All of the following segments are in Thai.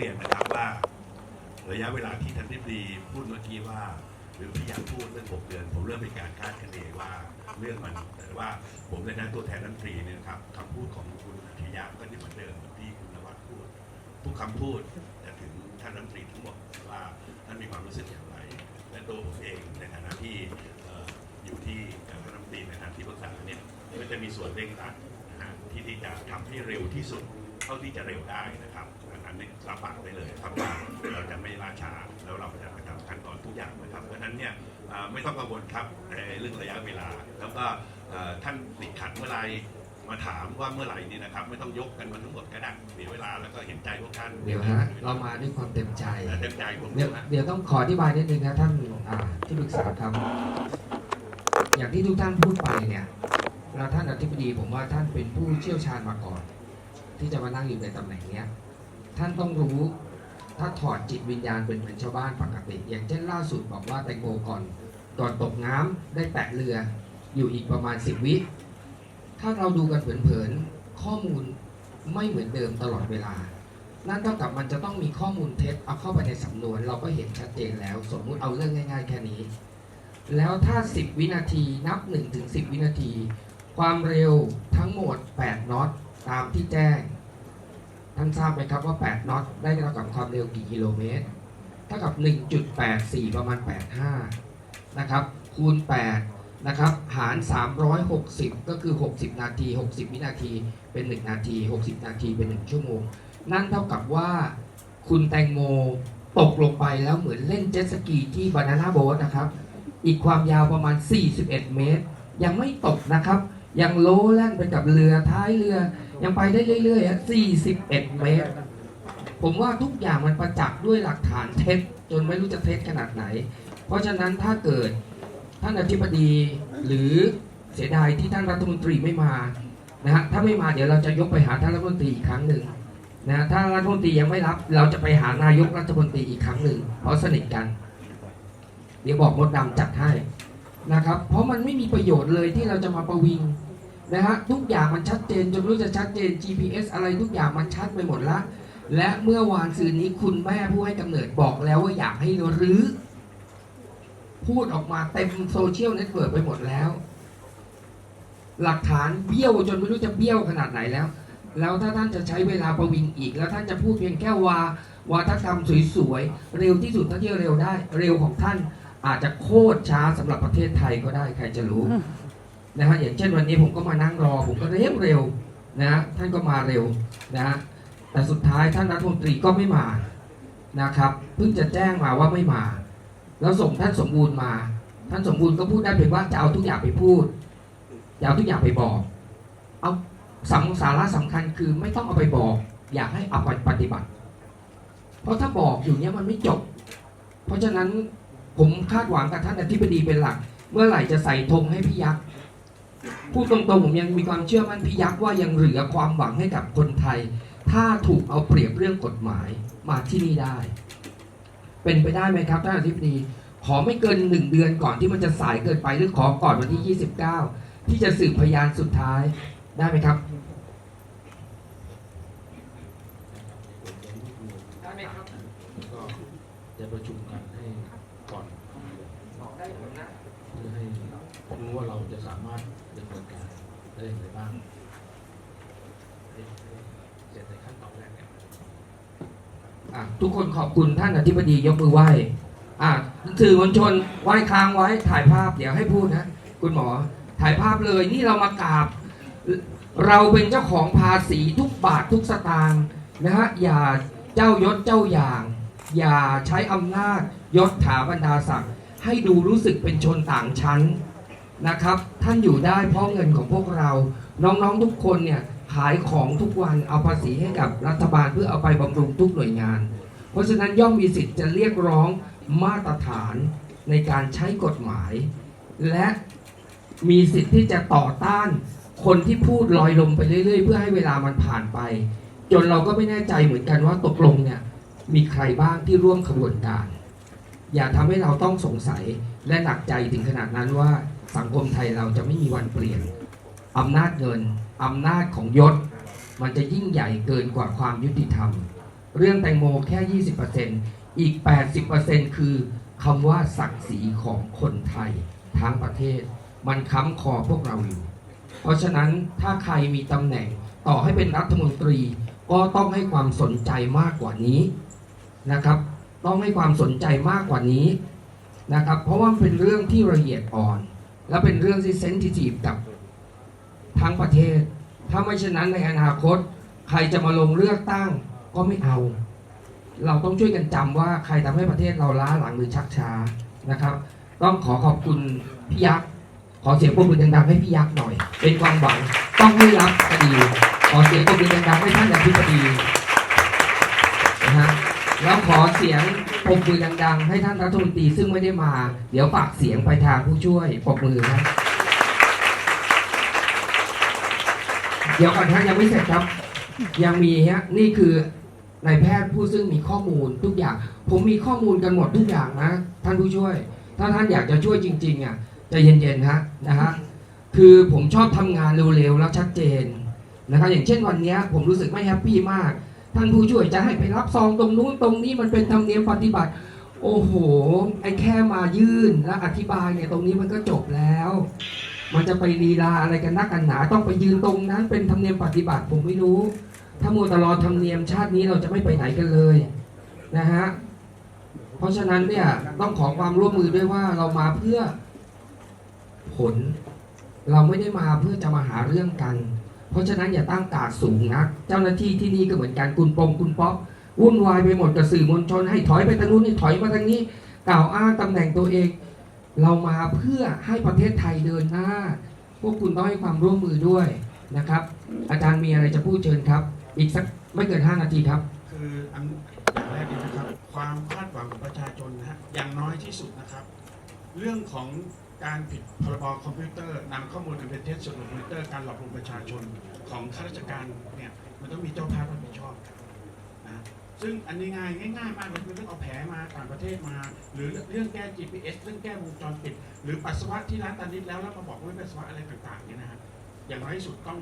เรียนนะครับว่าระยะเวลาที่ท่านทิบดีพูดเมื่อกี้ว่า หรือพยายามพูดเรื่องหกเดือน ผมเริ่มเป็นการคาดคะเนว่าเรื่องมันแต่ว่าผมในฐานะตัวแทนรัฐมนตรีเนี่ยครับคำพูดของคุณอัจฉริยะก็จะเหมือนเดิมที่คุณนวัดพูดทุกคำพูดจะถึงท่านรัฐมนตรีทั้งหมดว่าท่านมีความรู้สึกอย่างไร และตัวผมเองในฐานะที่อยู่ที่การรัฐมนตรีในฐานะที่ปรึกษาเนี่ยก็จะมีส่วนเร่งรัดที่ที่จะทำให้เร็วที่สุดเท่าที่จะเร็วได้นะครับ อันนี้รับปากได้เลยครับว่าเราจะไม่ล่าช้าแล้วเราจะไปทำขั้นตอนทุกอย่างนะครับ เพราะฉะนั้นเนี่ยเอ่อไม่ต้องกังวลครับในเรื่องระยะเวลา แล้วก็เอ่อท่านติดขัดเมื่อไหรมาถามว่าเมื่อไหร่นี่นะครับ ไม่ต้องยกกันมาทั้งหมดก็ได้เสียเวลาแล้วก็เห็นใจพวกท่านเดี๋ยวฮะเรามาด้วยความเต็มใจแต่เต็มใจผมเดี๋ยวนะเดี๋ยวต้องขออธิบายนิดนึงนะท่านอ่าที่ปรึกษาครับ อย่างที่ทุกท่านพูดไปเนี่ยแล้วท่านอธิบดีผมว่าท่านเป็นผู้เชี่ยวชาญมาก่อน ที่จะมานั่งอยู่ในตำแหน่งเนี้ย ท่านต้องรู้ถ้าถอดจิตวิญญาณเป็นเหมือนชาวบ้านปกติ อย่างเช่นล่าสุดบอกว่าแตงโมก่อนก่อนตกน้ำได้แตะเรืออยู่อีกประมาณสิบวิถ้าเราดูกันเผินๆข้อมูลไม่เหมือนเดิมตลอดเวลา นั่นเท่ากับมันจะต้องมีข้อมูลเท็จเอาเข้าไปในสำนวน เราก็เห็นชัดเจนแล้ว สมมุติเอาเรื่องง่าย ๆ แค่นี้ แล้วถ้า 10 วินาทีนับ1ถึง10 วินาที ความเร็วทั้งหมด 8น็อตตามที่แจ้ง ท่านทราบไหมครับว่า 8น็อตได้เท่ากับความเร็วกี่กิโลเมตร เท่ากับ 1.84 ประมาณ 85 นะครับ คูณ 8 นะครับ หาร 360 ก็คือ 60 นาที 60 วินาที เป็น 1 นาที 60 นาที เป็น 1 ชั่วโมง นั่นเท่ากับว่าคุณแตงโมตกลงไปแล้วเหมือนเล่นเจ็ตสกีที่บานาน่าโบ๊ทนะครับ อีกความยาวประมาณ 41 เมตร ยังไม่ตกนะครับ ยังโลแล่นไปกับเรือท้ายเรือ ยังไปได้เรื่อยๆฮะ41 เมตร ผมว่าทุกอย่างมันประจักษ์ด้วยหลักฐานเท็จจนไม่รู้จะเท็จขนาดไหน เพราะฉะนั้นถ้าเกิดท่านอธิบดีหรือเสียดายที่ท่านรัฐมนตรีไม่มานะฮะถ้าไม่มาเดี๋ยวเราจะยกไปหาท่านรัฐมนตรีอีกครั้งหนึ่งนะฮะถ้ารัฐมนตรียังไม่รับ เราจะไปหานายกรัฐมนตรีอีกครั้งหนึ่งเพราะสนิทกัน เดี๋ยวบอกมดดำจัดให้นะครับ เพราะมันไม่มีประโยชน์เลยที่เราจะมาประวิง นะฮะทุกอย่างมันชัดเจนจนรู้จะชัดเจน GPS อะไรทุกอย่างมันชัดไปหมดละ และเมื่อวานซืนนี้คุณแม่ผู้ให้กำเนิดบอกแล้วว่าอยากให้รื้อพูดออกมาเต็มโซเชียลเน็ตเวิร์กไปหมดแล้ว หลักฐานเบี้ยวจนไม่รู้จะเบี้ยวขนาดไหนแล้ว แล้วถ้าท่านจะใช้เวลาประวิงอีก แล้วท่านจะพูดเพียงแค่วาวาทกรรมสวยๆ เร็วที่สุดเท่าที่เร็วได้ เร็วของท่านอาจจะโคตรช้าสำหรับประเทศไทยก็ได้ใครจะรู้ นะฮะอย่างเช่นวันนี้ผมก็มานั่งรอ ผมก็เร็วเร็วนะฮะท่านก็มาเร็วนะฮะแต่สุดท้ายท่านรัฐมนตรีก็ไม่มานะครับเพิ่งจะแจ้งมาว่าไม่มา แล้วส่งท่านสมบูรณ์มา ท่านสมบูรณ์ก็พูดได้เพียงว่าจะเอาทุกอย่างไปพูดจะเอาทุกอย่างไปบอกเอาสำสาระสำคัญคือไม่ต้องเอาไปบอก อยากให้เอาไปปฏิบัติ เพราะถ้าบอกอยู่เนี้ยมันไม่จบ เพราะฉะนั้นผมคาดหวังกับท่านอธิบดีเป็นหลัก เมื่อไหร่จะใส่ธงให้พี่ยักษ์ พูดตรงๆผมยังมีความเชื่อมั่นพี่ยักษ์ว่ายังเหลือความหวังให้กับคนไทย ถ้าถูกเอาเปรียบเรื่องกฎหมายมาที่นี่ได้ เป็นไปได้ไหมครับท่านอธิบดีขอไม่เกินหนึ่งเดือนก่อนที่มันจะสายเกินไปหรือขอก่อนวันที่ 29 ที่จะสืบพยานสุดท้ายได้ไหมครับได้ไหมครับก็จะประชุมกันให้ก่อนบอกได้ผลนะเพื่อให้รู้ว่าเราจะสามารถดำเนินการ ได้อย่างไรบ้างเสร็จในขั้นตอนแรกเนี่ยอะทุกคนขอบคุณท่านอธิบดียกมือไหว้อะสื่อมวลชนไหว้ค้างไว้ถ่ายภาพเดี๋ยวให้พูดนะคุณหมอถ่ายภาพเลยนี่เรามากราบ เราเป็นเจ้าของภาษีทุกบาททุกสตางค์นะฮะอย่าเจ้ายศเจ้าอย่าง อย่าใช้อำนาจยศถาบรรดาศักดิ์ให้ดูรู้สึกเป็นชนต่างชั้น นะครับ ท่านอยู่ได้เพราะเงินของพวกเรา น้องๆทุกคนเนี่ยขายของทุกวันเอาภาษีให้กับรัฐบาลเพื่อเอาไปบำรุงทุกหน่วยงาน เพราะฉะนั้นย่อมมีสิทธิ์จะเรียกร้องมาตรฐานในการใช้กฎหมาย และมีสิทธิ์ที่จะต่อต้านคนที่พูดลอยลมไปเรื่อยๆ เพื่อให้เวลามันผ่านไป จนเราก็ไม่แน่ใจเหมือนกันว่าตกลงเนี่ยมีใครบ้างที่ร่วมขบวนการ อย่าทำให้เราต้องสงสัยและหนักใจถึงขนาดนั้นว่า สังคมไทยเราจะไม่มีวันเปลี่ยนอำนาจเงินอำนาจของยศ มันจะยิ่งใหญ่เกินกว่าความยุติธรรม เรื่องแตงโมแค่ 20%อีก 80%คือคำว่าศักดิ์ศรีของคนไทยทั้งประเทศ มันค้ำคอพวกเราอยู่ เพราะฉะนั้นถ้าใครมีตำแหน่งต่อให้เป็นรัฐมนตรี ก็ต้องให้ความสนใจมากกว่านี้นะครับ ต้องให้ความสนใจมากกว่านี้นะครับ เพราะว่าเป็นเรื่องที่ละเอียดอ่อน และเป็นเรื่องที่เซนซิทีฟกับทั้งประเทศ ถ้าไม่เช่นนั้นในอนาคต ใครจะมาลงเลือกตั้งก็ไม่เอา เราต้องช่วยกันจำว่าใครทำให้ประเทศเราล้าหลังหรือชักช้านะครับ ต้องขอขอบคุณพี่ยักษ์ขอเสียงปรบมือดังๆให้พี่ยักษ์หน่อย เป็นความหวังต้องไม่รับคดีขอเสียงปรบมือดังๆให้ท่านอธิบดีนะฮะ แล้วขอเสียงปรบมือดัง ๆ ให้ท่านรัฐมนตรีซึ่งไม่ได้มา เดี๋ยวฝากเสียงไปทางผู้ช่วยปรบมือครับเดี๋ยวก่อนท่านยังไม่เสร็จครับ ยังมีฮะนี่คือนายแพทย์ผู้ซึ่งมีข้อมูลทุกอย่าง ผมมีข้อมูลกันหมดทุกอย่างนะ ท่านผู้ช่วย ถ้าท่านอยากจะช่วยจริงๆอะจะเย็นๆฮะนะฮะคือผมชอบทำงานเร็วๆแล้วชัดเจนนะครับอย่างเช่นวันนี้ผมรู้สึกไม่แฮปปี้มาก ท่านผู้ช่วยจะให้ไปรับซองตรงนู้นตรงนี้มันเป็นธรรมเนียมปฏิบัติ โอ้โห ไอ้แค่มายื่นและอธิบายเนี่ยตรงนี้มันก็จบแล้ว มันจะไปลีลาอะไรกันนักกันหนาต้องไปยืนตรงนั้นเป็นธรรมเนียมปฏิบัติผมไม่รู้ ถ้ามัวตลอดธรรมเนียมชาตินี้เราจะไม่ไปไหนกันเลยนะฮะเพราะฉะนั้นเนี่ยต้องขอความร่วมมือด้วยว่าเรามาเพื่อผล เราไม่ได้มาเพื่อจะมาหาเรื่องกัน เพราะฉะนั้นอย่าตั้งกาดสูงนะเจ้าหน้าที่ที่นี่ก็เหมือนกันคุณปงคุณป๊อกวุ่นวายไปหมดกับสื่อมวลชนให้ถอยไปทางนู้นให้ถอยมาทางนี้ กล่าวอ้างตำแหน่งตัวเอง เรามาเพื่อให้ประเทศไทยเดินหน้า พวกคุณต้องให้ความร่วมมือด้วยนะครับ อาจารย์มีอะไรจะพูดเชิญครับ อีกสักไม่เกิน 5 นาทีครับ คืออันอย่างแรกเลยนะครับ ความคาดหวังของประชาชนนะฮะอย่างน้อยที่สุดนะครับ เรื่องของ การผิดพรบคอมพิวเตอร์นำข้อมูลอันเป็นเท็จสู่คอมพิวเตอร์การหลอกลวงประชาชนของข้าราชการเนี่ยมันต้องมีเจ้าภาพรับผิดชอบนะซึ่งอันนี้ง่ายง่ายมากเลยคือเรื่องเอาแผลมาต่างประเทศมา หรือเรื่องแก้ GPS เรื่องแก้วงจรปิด หรือปัสสาวะที่ร้านตานิดแล้วแล้วมาบอกว่าไม่ปัสสาวะอะไรต่างๆเนี่ยนะฮะอย่างน้อยสุดต้อง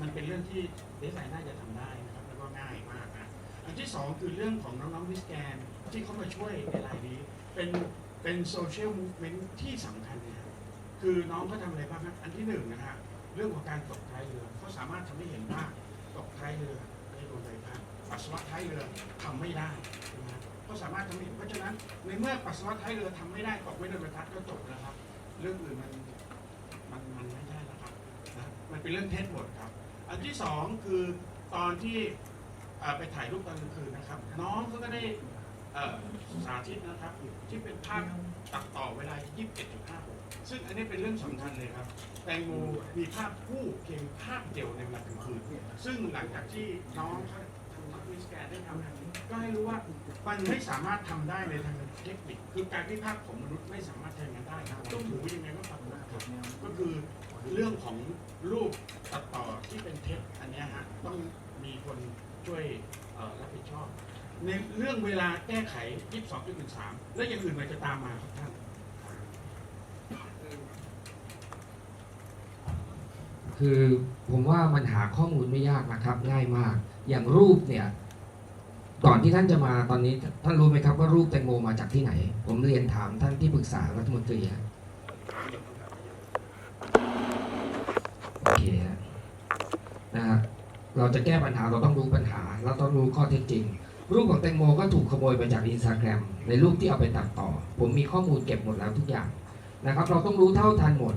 มันเป็นเรื่องที่เดซไซน์น่าจะทำได้นะครับแล้วก็ง่ายมากนะอันที่สองคือเรื่องของน้องๆวิสแกนที่เขามาช่วยในรายนี้เป็น เป็นโซเชียลมูฟเมนต์ที่สำคัญเนี่ยคือน้องเขาทำอะไรบ้างครับอันที่หนึ่งนะฮะเรื่องของการตกท้ายเรือเขาสามารถทำให้เห็นว่าตกท้ายเรือในโดนใบพัดปัสสาวะท้ายเรือทำไม่ได้นะฮะเขาสามารถทำให้เห็นเพราะฉะนั้นในเมื่อปัสสาวะท้ายเรือทำไม่ได้ตกไม่โดนใบพัดก็จบนะครับ เรื่องอื่นมันมันมันไม่ได้แล้วครับนะมันเป็นเรื่องเท็จหมดครับ อันที่สองคือตอนที่อ่อไปถ่ายรูปตอนกลางคืนนะครับ น้องเขาก็ได้ เอ่อสาธิตนะครับ ที่เป็นภาพตัดต่อเวลา 21.5 ซึ่งอันนี้เป็นเรื่องสำคัญเลยครับ แตงโมมีภาพคู่เพียงภาพเดียวในเวลากลางคืน ซึ่งหลังจากที่น้องเขาทำนักวิสแกนได้ทำก็ให้รู้ว่ามันไม่สามารถทำได้ในทางเทคนิค คือการที่ภาพของมนุษย์ไม่สามารถทำอย่างนั้นได้ต้องหูยังไงก็ฟังได้ครับก็คือเรื่องของรูปตัดต่อที่เป็นเท็จอันเนี้ยฮะต้องมีคนช่วยเอ่อรับผิดชอบ ในเรื่องเวลาแก้ไข 22.13 แล้วอย่างอื่นมันจะตามมาครับท่าน คือผมว่ามันหาข้อมูลไม่ยากนะครับ ง่ายมาก อย่างรูปเนี่ย ก่อนที่ท่านจะมาตอนนี้ท่านรู้ไหมครับว่ารูปแตงโมมาจากที่ไหน ผมเรียนถามท่านที่ปรึกษารัฐมนตรีโอเคนะฮะเราจะแก้ปัญหาเราต้องรู้ปัญหา เราต้องรู้ข้อเท็จจริง รูปของแตงโมก็ถูกขโมยไปจากอินสตาแกรมในรูปที่เอาไปตัดต่อ ผมมีข้อมูลเก็บหมดแล้วทุกอย่างนะครับเราต้องรู้เท่าทันหมด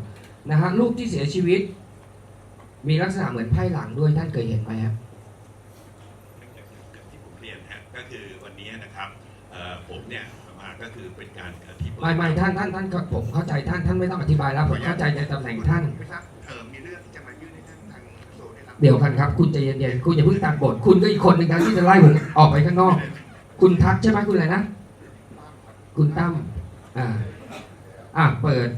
นะฮะรูปที่เสียชีวิต มีลักษณะเหมือนไพ่หลังด้วยท่านเคยเห็นไหมครับอย่างที่ผมเรียนฮะก็คือวันนี้นะครับเอ่อผมเนี่ยมาก็คือเป็นการอธิบายไม่ไม่ท่านท่านท่านก็ผมเข้าใจท่านท่านไม่ต้องอธิบายแล้วผมเข้าใจในตำแหน่งท่าน เดี๋ยวกันครับคุณใจเย็นๆคุณอย่าเพิ่งตัดบทคุณก็อีกคนหนึ่งนะที่จะไล่ผมออกไปข้างนอก คุณทักใช่ไหมคุณอะไรนะคุณตั้มอ่าอะเปิด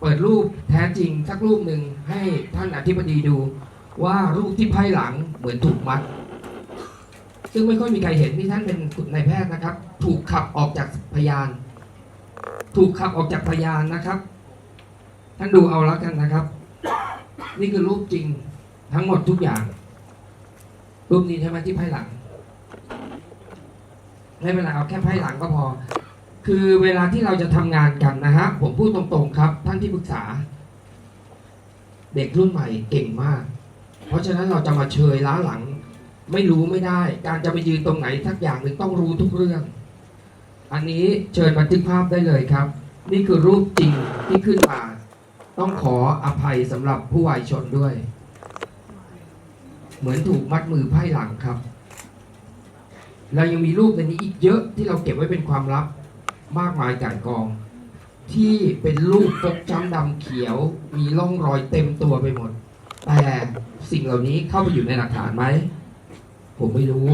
เปิดรูปแท้จริงสักรูปหนึ่งให้ท่านอธิบดีดู ว่ารูปที่ไพ่หลังเหมือนถูกมัด ซึ่งไม่ค่อยมีใครเห็นนี่ท่านเป็นนายแพทย์นะครับ ถูกขับออกจากพยาน ถูกขับออกจากพยานนะครับ ท่านดูเอาแล้วกันนะครับ นี่คือรูปจริง ทั้งหมดทุกอย่าง รูปนี้ใช่ไหมที่ไพ่หลัง ไม่เป็นไรเอาแค่ไพ่หลังก็พอ คือเวลาที่เราจะทำงานกันนะฮะผมพูดตรงๆครับ ท่านที่ปรึกษา เด็กรุ่นใหม่เก่งมาก เพราะฉะนั้นเราจะมาเชยล้าหลัง ไม่รู้ไม่ได้ การจะไปยืนตรงไหนทักอย่างหนึ่งต้องรู้ทุกเรื่อง อันนี้เชิญบันทึกภาพได้เลยครับ นี่คือรูปจริงที่ขึ้นมาต้องขออภัยสำหรับผู้วายชนด้วย เหมือนถูกมัดมือไพ่หลังครับ เรายังมีรูปในนี้อีกเยอะที่เราเก็บไว้เป็นความลับมากมายก่ายกอง ที่เป็นรูปฟกช้ำดำเขียว มีร่องรอยเต็มตัวไปหมด แต่สิ่งเหล่านี้เข้าไปอยู่ในหลักฐานไหม ผมไม่รู้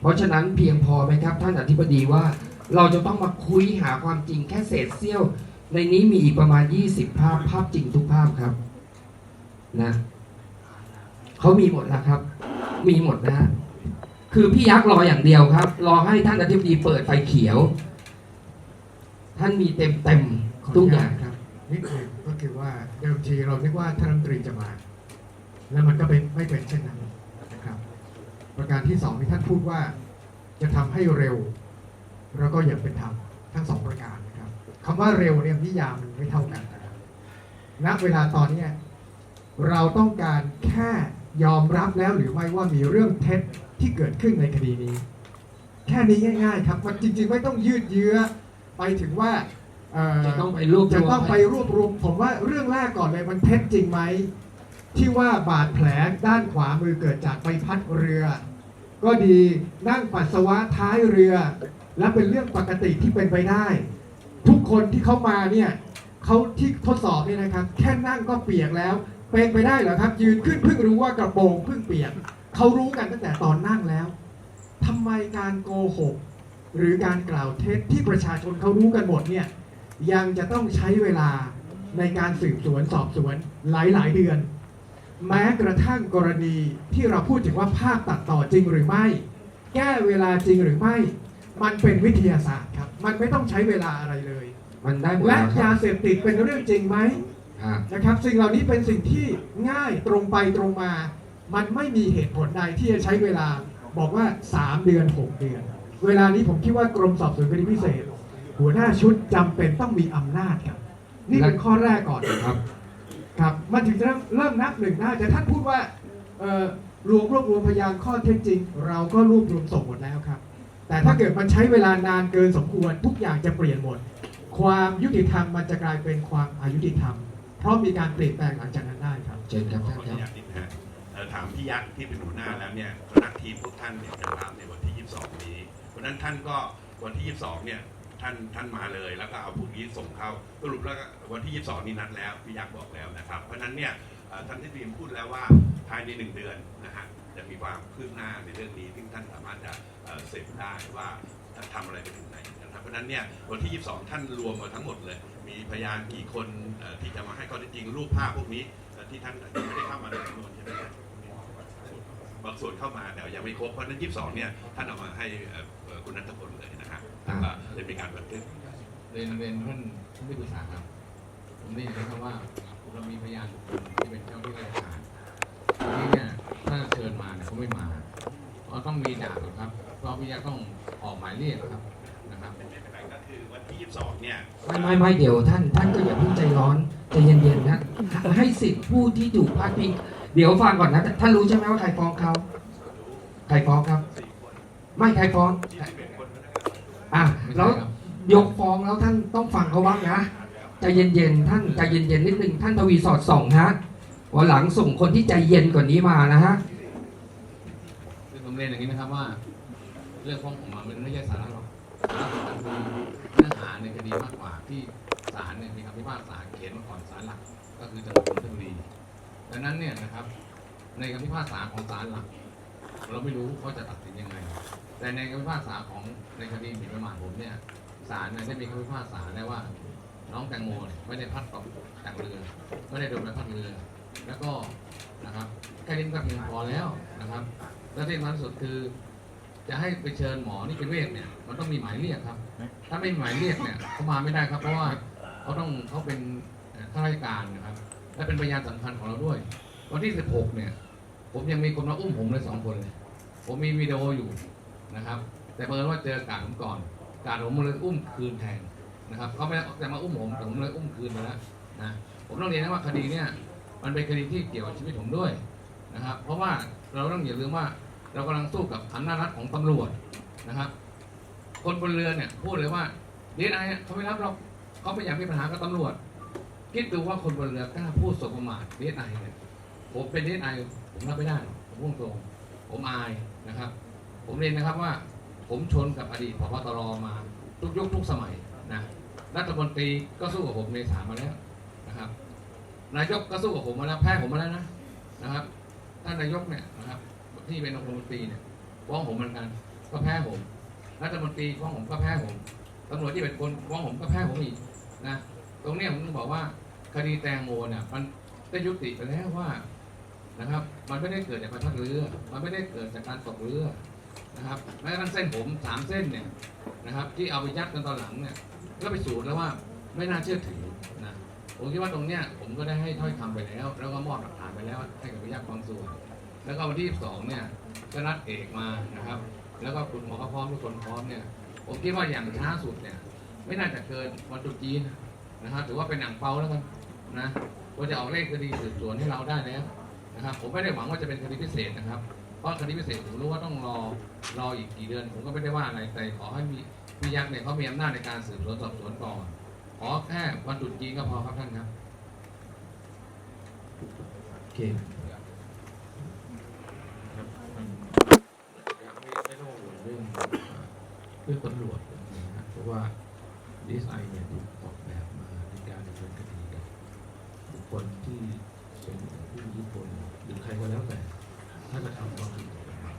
เพราะฉะนั้นเพียงพอไหมครับ ท่านอธิบดีว่าเราจะต้องมาคุยหาความจริงแค่เศษเสี้ยว ในนี้มีอีกประมาณ 20 ภาพภาพจริงทุกภาพครับ นะ เขามีหมดแล้วครับ มีหมดนะฮะคือพี่ยักษ์รออย่างเดียวครับ รอให้ท่านอธิบดีเปิดไฟเขียว ท่านมีเต็มเต็มทุกอย่างครับนิดหนึ่งก็คือว่าเดิมทีเราคิดว่าท่านรัฐมนตรีจะมา แล้วมันก็เป็นไม่เป็นเช่นนั้นนะครับ ประการที่สองที่ท่านพูดว่าจะทำให้เร็ว แล้วก็อย่างเป็นธรรมทั้งสองประการนะครับคำว่าเร็วเนี่ยนิยามมันไม่เท่ากันนะครับณเวลาตอนเนี้ยเราต้องการแค่ ยอมรับแล้วหรือไม่ว่ามีเรื่องเท็จที่เกิดขึ้นในคดีนี้ แค่นี้ง่าย ๆ ครับมันจริง ๆ ไม่ต้องยืดเยื้อไปถึงว่าเอ่อจะต้องไปรวบรวมจะต้องไปรวบรวมผมว่าเรื่องแรกก่อนเลยมันเท็จจริงไหมที่ว่าบาดแผลด้านขวามือเกิดจากใบพัดเรือ ก็ดีนั่งปัสสาวะท้ายเรือ และเป็นเรื่องปกติที่เป็นไปได้ ทุกคนที่เขามาเนี่ยเขาที่ทดสอบเนี่ยนะครับ แค่นั่งก็เปียกแล้ว เป็นไปได้เหรอครับ ยืนขึ้นเพิ่งรู้ว่ากระโปรงเพิ่งเปียกเขารู้กันตั้งแต่ตอนนั่งแล้วทำไมการโกหก หรือการกล่าวเท็จที่ประชาชนเขารู้กันหมดเนี่ยยังจะต้องใช้เวลาในการสืบสวนสอบสวนหลายๆเดือน แม้กระทั่งกรณีที่เราพูดถึงว่าภาพตัดต่อจริงหรือไม่ แก้เวลาจริงหรือไม่ มันเป็นวิทยาศาสตร์ครับ มันไม่ต้องใช้เวลาอะไรเลย มันได้หมดและแล้วครัยาบเสพติดเป็นเรื่องจริงไหม อ่านะครับ สิ่งเหล่านี้เป็นสิ่งที่ง่ายตรงไปตรงมา มันไม่มีเหตุผลใดที่จะใช้เวลาบอกว่า 3 เดือน 6 เดือน เวลานี้ผมคิดว่ากรมสอบสวนคดีพิเศษ หัวหน้าชุดจำเป็นต้องมีอำนาจครับ นี่เป็นข้อแรกก่อน ครับ ครับมันถึงจะเริ่มเริ่มนับหนึ่งได้แต่ท่านพูดว่าเอ่อรวมรวบรวมพยานข้อเท็จจริง เราก็รวบรวมส่งหมดแล้วครับ แต่ถ้าเกิดมันใช้เวลานานเกินสมควร ทุกอย่างจะเปลี่ยนหมด ความยุติธรรมมันจะกลายเป็นความอายุติธรรม เพราะมีการเปลี่ยนแปลงหลังจากนั้นได้ครับเชิญครับขอท่านอนุคญารับตนิดนะฮะเอ่อถามพี่ยักษ์ที่เป็นหัวหน้าแล้วเนี่ยนัดทีมพวกท่านเนี่ยจะรับในวันที่ 22 นี้เพราะฉะนั้นท่านก็วันที่ 22 เนี่ยท่านท่านมาเลยแล้วก็เอาพวกนี้ส่งเข้าสรุปแล้วก็วันที่ 22 นี่นัดแล้วพี่ยักษ์บอกแล้วนะครับ เพราะฉะนั้นเนี่ยเอ่อท่านที่ดีมพูดแล้วว่าภายในหนึ่งเดือนนะฮะ จะมีความคืบหน้าในเรื่องนี้ซึ่งท่านสามารถจะเอ่อเสร็จได้ว่าท่านทำอะไรไปถึงไหนนะครับเพราะฉะนั้นเนี่ยวันที่ 22 ท่านรวมมาทั้งหมดเลย มีพยานกี่คนเอ่อที่จะมาให้ข้อเท็จจริงรูปภาพพวกนี้แต่ที่ท่านอาจจะไม่ได้เข้ามาในจำนวนใช่ไหมครับบางส่วนเข้ามาแต่ยังไม่ครบเพราะฉะนั้น 22 เนี่ยท่านเอามาให้เอ่อเอ่อคุณนัทพลเลยนะฮะแล้วก็เลยมีการบันทึกเรียนเรียนท่านท่านที่ปรึกษาครับผมได้ยินนะครับว่าเรามีพยานบุคคลที่เป็นเจ้าที่ราชการทีนี้เนี่ย ถ้าเชิญมาเนี่ยเขาไม่มาเพราะต้องมีด่านครับ เพราะพี่ยักษ์ต้องออกหมายเรียกครับนะครับไม่เป็นไรก็คือวันที่ 22 เนี่ย ไม่ไม่ไม่เดี๋ยวท่านท่านก็อย่าเพิ่งใจร้อนใจเย็นๆนะให้สิทธิ์ผู้ที่ถูกพาดพิงเดี๋ยวฟังก่อนนะท่านรู้ใช่ไหมว่าใครฟ้องเขาใครฟ้องครับ ไม่ใครฟ้อง21คนก็ได้อะไม่แล้ใช่วครับยกฟ้องแล้วท่านต้องฟังเขาบ้างนะใจเย็นๆท่านใจเย็นๆนิดนึงท่านทวีสอดส่องฮะ วันหลังส่งคนที่ใจเย็นกว่านี้มานะฮะคือผมเรียนอย่างนี้นะครับว่า เรื่องฟ้องผมมามันไม่ใช่สาระหรอกสาระสำคัญคือเนื้อหาในคดีมากกว่าที่ศาลเนี่ยมีคำพิพากษาเขียนมาก่อนศาลหลัก ก็คือจังหวัดนนทบุรีดังนั้นเนี่ยนะครับ ในคำพิพากษาของศาลหลัก เราไม่รู้เขาจะตัดสินยังไง แต่ในคำพิพากษาของในคดีหมิ่นประมาทผมเนี่ยศาลเนี่ยได้มีคำพิพากษาได้ว่า น้องแตงโมเนี่ยไม่ได้พัดตกจากเรือไม่ได้โดนใบพัดเรือ แล้วก็นะครับแค่นี้ก็เพียงพอแล้วนะครับ และที่สำคัญสุดคือ จะให้ไปเชิญหมอนี่เป็นเวชเนี่ยมันต้องมีหมายเรียกครับ ถ้าไม่มีหมายเรียกเนี่ยเขามาไม่ได้ครับ เพราะว่าเขาต้องเขาเป็นเอ่อข้าราชการนะครับ และเป็นพยานสำคัญของเราด้วย วันที่ 16 เนี่ย ผมยังมีคนมาอุ้มผมเลยสองคนเลยผมมีวิดีโออยู่นะครับ แต่เมื่อว่าเจอการผมก่อนการผมเลยอุ้มคืนแทนนะครับเขาไม่ได้จะมาอุ้มผมแต่ผมเลยอุ้มคืนไปแล้วนะผมต้องเรียนนะว่าคดีเนี่ย มันเป็นคดีที่เกี่ยวกับชีวิตผมด้วยนะครับ เพราะว่าเราต้องอย่าลืมว่าเรากำลังสู้กับอำนาจรัฐของตำรวจนะครับ คนบนเรือเนี่ยพูดเลยว่าดีไอเขาไม่รับหรอกเขาไม่อยากมีปัญหากับตำรวจ คิดดูว่าคนบนเรือกล้าพูดสบประมาทดีไอเนี่ยผมเป็นดีไอผมรับไม่ได้ผมพูดตรงผมอายนะครับ ผมเรียนนะครับว่าผมชนกับอดีตพบตรมาทุกยุคทุกสมัยนะรัฐมนตรีก็สู้กับผมในศาลมาแล้วนะครับ นายกก็สู้กับผมมาแล้วแพ้ผมมาแล้วนะนะครับท่านนายกเนี่ยนะครับที่เป็นรัฐมนตรีเนี่ยฟ้องผมเหมือนกัน ก็แพ้ผมรัฐมนตรีฟ้องผมก็แพ้ผมตำรวจที่เป็นคนฟ้องผมก็แพ้ผมอีกนะตรงนี้ผมต้องบอกว่าคดีแตงโมเนี่ยมันได้ยุติไปแล้วว่านะครับ มันไม่ได้เกิดจากใบพัดเรือ มันไม่ได้เกิดจากการตกเรือนะครับแม้กระทั่งเส้นผมสามเส้นเนี่ยนะครับ ที่เอาไปยัดกันตอนหลังเนี่ยก็ไปสูตรแล้วว่าไม่น่าเชื่อถือ ผมคิดว่าตรงเนี้ยผมก็ได้ให้ถ้อยคำไปแล้ว แล้วก็มอบหลักฐานไปแล้วให้กับพยานบางส่วน แล้วก็วันที่2เนี่ยก็นัดเอกมานะครับ แล้วก็คุณหมอก็พร้อมทุกคนพร้อมเนี่ย ผมคิดว่าอย่างช้าสุดเนี่ยไม่น่าจะเกินวันตรุษจีนนะครับถือว่าเป็นหนังเปาแล้วกันนะก็จะออกเลขคดีสืบสวนให้เราได้แล้วนะครับ ผมไม่ได้หวังว่าจะเป็นคดีพิเศษนะครับเพราะคดีพิเศษผมรู้ว่าต้องรอรออีกกี่เดือน ผมก็ไม่ได้ว่าอะไรแต่ขอให้มีพี่ยักษ์เนี่ยเขามีอำนาจในการสืบสวนสอบสวนก่อน ขอแค่วันตรุษจีนก็พอครับท่านครับ โอเคยังไม่ไม่ต้องห่วงเรื่องเรื่องตำรวจนะฮะเพราะว่าดีไอเนี่ยถูกออกแบบมาในการดำเนินคดีกับบุคคลที่เป็นผู้มีอิทธิพลหรือใครก็แล้วแต่ ถ้ากระทำความผิดกฎหมาย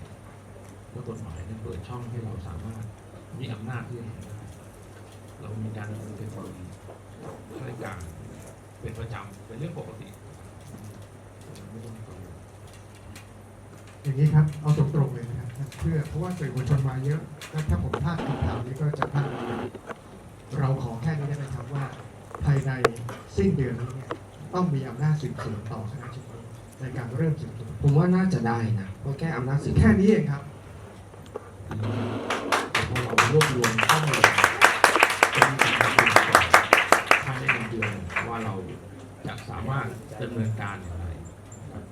เพราะกฎหมายนั้นเปิดช่องให้เราสามารถมีอำนาจที่จะทำได้ เรามีการเนินคดีข้าราชการเป็นประจำเป็นเรื่องปกติไม่ต้องกังวลอย่างนี้ครับเอาตรงๆเลยนะครับเพื่อเพราะว่าสื่อมวลชนมาเยอะแล้วถ้าผมพลาดคำถามนี้ก็จะพลาดเราขอแค่นี้ได้ไหมครับว่า ภายในสิ้นเดือนนี้เนี่ยต้องมีอำนาจสืบสวนต่อคณะชุดนี้ในการเริ่มสืบสวนผมว่าน่าจะได้นะเพราะแค่อำนาจสืบแค่นี้เองครับพอเรารวบรวมข้อมูล ภายในหนึ่งเดือนว่าเราจะสามารถดำเนินการอย่างไรครับ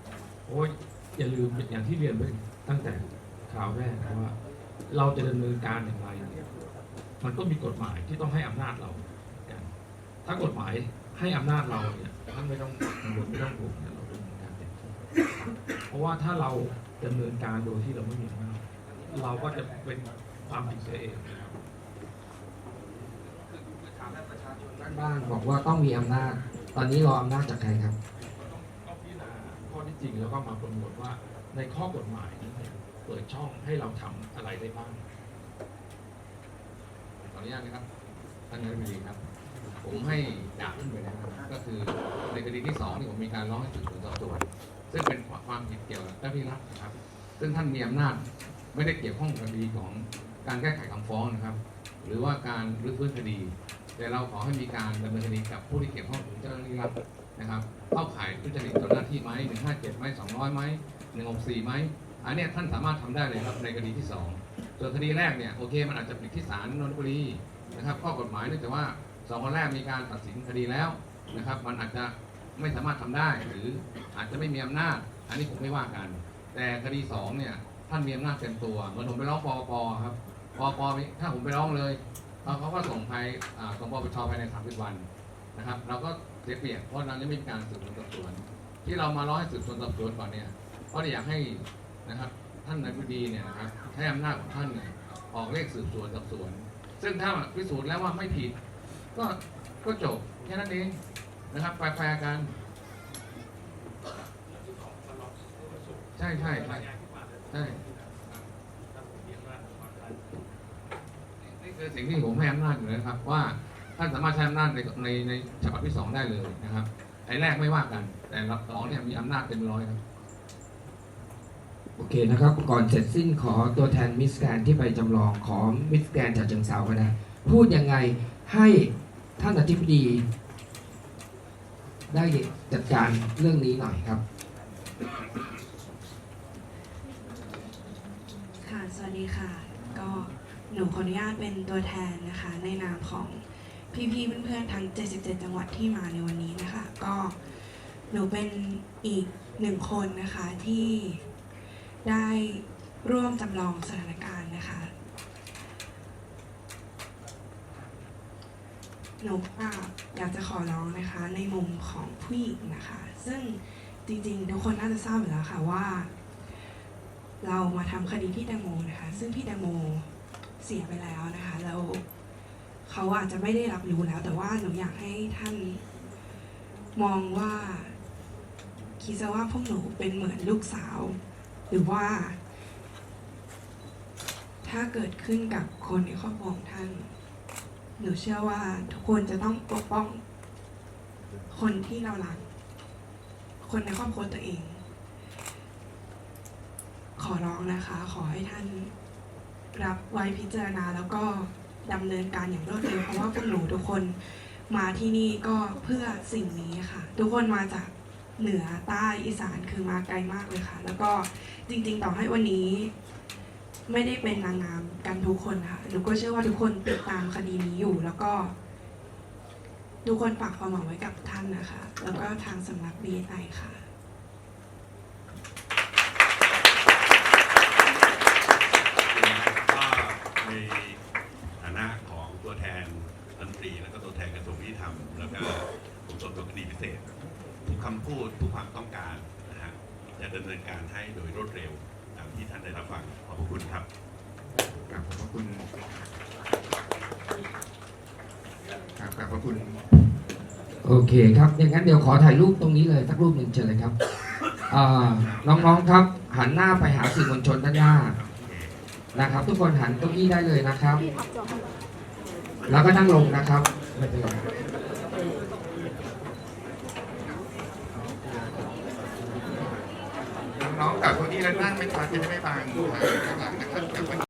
โอ้ยอย่าลืมอย่างที่เรียนไปตั้งแต่คราวแรกนะว่า เราจะดำเนินการอย่างไรเนี่ยมันก็มีกฎหมายที่ต้องให้อำนาจเรากันถ้ากฎหมายให้อำนาจเราเนี่ยท่านไม่ต้องกังวลไม่ต้องห่วงเนี่ยเราดำเนินการเต็มที่เพราะว่าถ้าเราดำเนินการโดยที่เราไม่มีอำนาจเราก็จะเป็นความผิดเสียเอง นะครับบ้านบอกว่าต้องมีอำนาจ ตอนนี้รออำนาจจากใครครับต้องพิจารณาข้อที่จริงแล้วก็มาประมวลว่าในข้อกฎหมายนั้เนี่ยเปิดช่องให้เราทำอะไรได้บ้างขออนุญาตนะครับท่านนายกรัฐมนตรีครับ ผมให้ดาบขึ้นไปแล้วนะครับก็คือในคดีที่สองที่ผมมีการร้องให้สืบสวนสอบสวนซึ่งเป็นความผิดเกี่ยวกับเจ้าหน้าที่รัฐนะครับ ซึ่งท่านมีอำนาจไม่ได้เกี่ยวข้องกับคดีของการแก้ไขคำฟ้องนะครับ หรือว่าการรื้อฟื้นคดี แต่เราขอให้มีการดำเนินคดีกับผู้ที่เกี่ยวข้องกับเจ้าหน้าที่รัฐนะครับเข้าข่ายทุจริตต่อหน้าที่ไหมหนึ่งห้าเจ็ดไหมสองร้อยไหมหนึ่งหกสี่ไหมอันนี้ท่านสามารถทำได้เลยครับในคดีที่สองส่วนคดีแรกเนี่ยโอเคมันอาจจะผิดที่ศาลนนทบุรีนะครับข้อกฎหมายเนื่องจากว่าสองคนแรกมีการตัดสินคดีแล้วนะครับมันอาจจะไม่สามารถทำได้หรืออาจจะไม่มีอำนาจ อันนี้ผมไม่ว่ากัน แต่คดีสองเนี่ยท่านมีอำนาจเต็มตัวเหมือนผมไปร้องปปครับปปถ้าผมไปร้องเลย เขาเขาก็ส่งภายอ่าส่งปปชภายใน30วันนะครับเราก็เสียเปรียบเพราะเรายังไม่มีการสืบสวนสอบสวน ที่เรามาร้องให้สืบสวนสอบสวนก่อนเนี่ยเพราะอยากให้นะครับท่านนายบดีเนี่ยนะครับใช้อำนาจของท่านเนี่ยออกเลขสืบสวนสอบสวน ซึ่งถ้าพิสูจน์แล้วว่าไม่ผิด ก็ก็จบแค่นั้นเองนะครับแฟร์ๆกันใช่ใช่ใช่ใช่ คือสิ่งที่ผมให้อำนาจอยู่นะครับ ว่าท่านสามารถใช้อำนาจในในในฉบับที่สองได้เลยนะครับไอ้แรกไม่ว่ากัน แต่รับสองเนี่ยมีอำนาจเต็มร้อยครับโอเคนะครับ ก่อนเสร็จสิ้นขอตัวแทนมิสแกนที่ไปจำลองขอมิสแกนจากเชิงเซาก็ได้พูดยังไงให้ท่านอธิบดีได้จัดการเรื่องนี้หน่อยครับ ค่ะ สวัสดีค่ะ ก็ หนูขออนุญาตเป็นตัวแทนนะคะ ในนามของพี่ๆเพื่อนๆทั้ง 77 จังหวัดที่มาในวันนี้นะคะ ก็หนูเป็นอีกหนึ่งคนนะคะที่ได้ร่วมจำลองสถานการณ์นะคะ หนูก็อยากจะขอร้องนะคะในมุมของผู้หญิงนะคะ ซึ่งจริงๆ ทุกคนน่าจะทราบอยู่แล้วค่ะว่า เรามาทำคดีพี่แตงโมนะคะ ซึ่งพี่แตงโม เสียไปแล้วนะคะ แล้วเขาอาจจะไม่ได้รับรู้แล้ว แต่ว่าหนูอยากให้ท่านมองว่าคิดซะว่าพวกหนูเป็นเหมือนลูกสาว หรือว่า ถ้าเกิดขึ้นกับคนในครอบครัวของท่าน หนูเชื่อว่าทุกคนจะต้องปกป้อง คนที่เรารักคนในครอบครัวตัวเอง ขอร้องนะคะ ขอให้ท่าน รับไว้พิจารณาแล้วก็ดำเนินการอย่างรวดเร็วเพราะว่าพวกหนูทุกคนมาที่นี่ก็เพื่อสิ่งนี้ค่ะ ทุกคนมาจากเหนือใต้อีสานคือมาไกลมากเลยค่ะ แล้วก็จริง ๆ ต่อให้วันนี้ ไม่ได้เป็นนางงามกันทุกคนค่ะหนูก็เชื่อว่าทุกคนติดตามคดีนี้อยู่ แล้วก็ทุกคนฝากความหวังไว้กับท่านนะคะ แล้วก็ทางสำนัก BSI ค่ะ ก็ในฐานะของตัวแทนรัฐมนตรีแล้วก็ตัวแทนกระทรวงยุติธร รมแล้วก็กรมสอบสวนคดีพิเศษ ทุกคำพูดทุกความต้องการนะฮะจะดำเนินการให้โดยรวดเร็วตามที่ท่านได้รับฟังขอบพระคุณครับกราบขอบพระคุณกราบขอบพระคุณโอเคครับอย่างนั้นเดี๋ยวขอถ่ายรูปตรงนี้เลยสักรูปหนึ่งเชิญเลยครับอ่าน้องๆครับ หันหน้าไปหาสื่อมวลชนด้านหน้านะครับ ทุกคนหันเก้าอี้ได้เลยนะครับ แล้วก็นั่งลงนะครับไม่เป็นไร น้องๆกับคนที่นั่งไม่ทันจะได้ไม่บังข้างหลังนะครับ